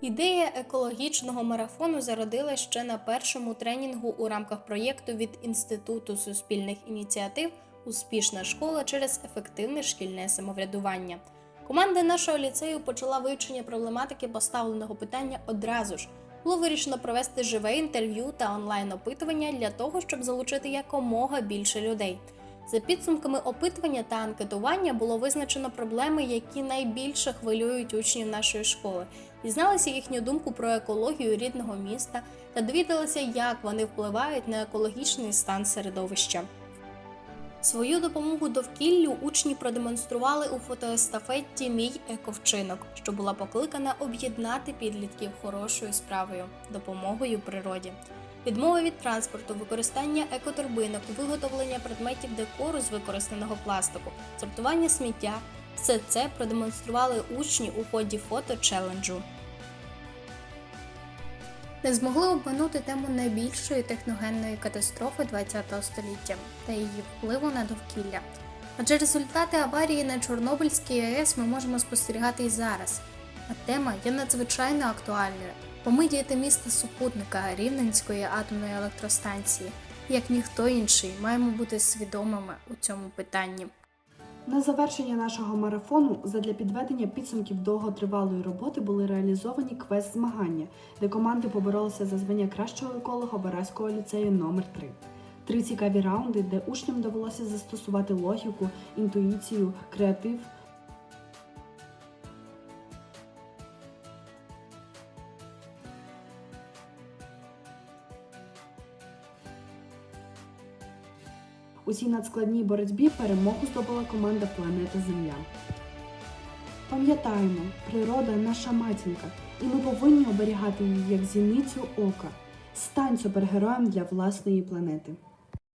Ідея екологічного марафону зародилась ще на першому тренінгу у рамках проєкту від Інституту суспільних ініціатив Успішна школа через ефективне шкільне самоврядування. Команда нашого ліцею почала вивчення проблематики поставленого питання одразу ж. Було вирішено провести живе інтерв'ю та онлайн-опитування для того, щоб залучити якомога більше людей. За підсумками опитування та анкетування було визначено проблеми, які найбільше хвилюють учнів нашої школи. Дізналися їхню думку про екологію рідного міста та довідалися, як вони впливають на екологічний стан середовища. Свою допомогу довкіллю учні продемонстрували у фотоестафетті Мій ековчинок, що була покликана об'єднати підлітків хорошою справою допомогою природі. Відмови від транспорту, використання екоторбинок, виготовлення предметів декору з використаного пластику, сортування сміття все це продемонстрували учні у ході фото-челенджу. Не змогли обминути тему найбільшої техногенної катастрофи ХХ століття та її впливу на довкілля. Адже результати аварії на Чорнобильській АЕС ми можемо спостерігати і зараз. А тема є надзвичайно актуальною, бо ми діти міста супутника Рівненської атомної електростанції. Як ніхто інший, маємо бути свідомими у цьому питанні. На завершення нашого марафону задля підведення підсумків довготривалої роботи були реалізовані квест-змагання, де команди поборолися за звання кращого еколога Бараського ліцею номер 3 Три цікаві раунди, де учням довелося застосувати логіку, інтуїцію, креатив. У цій надскладній боротьбі перемогу здобула команда Планета Земля. Пам'ятаємо, природа наша матінка, і ми повинні оберігати її як зіницю ока. Стань супергероєм для власної планети.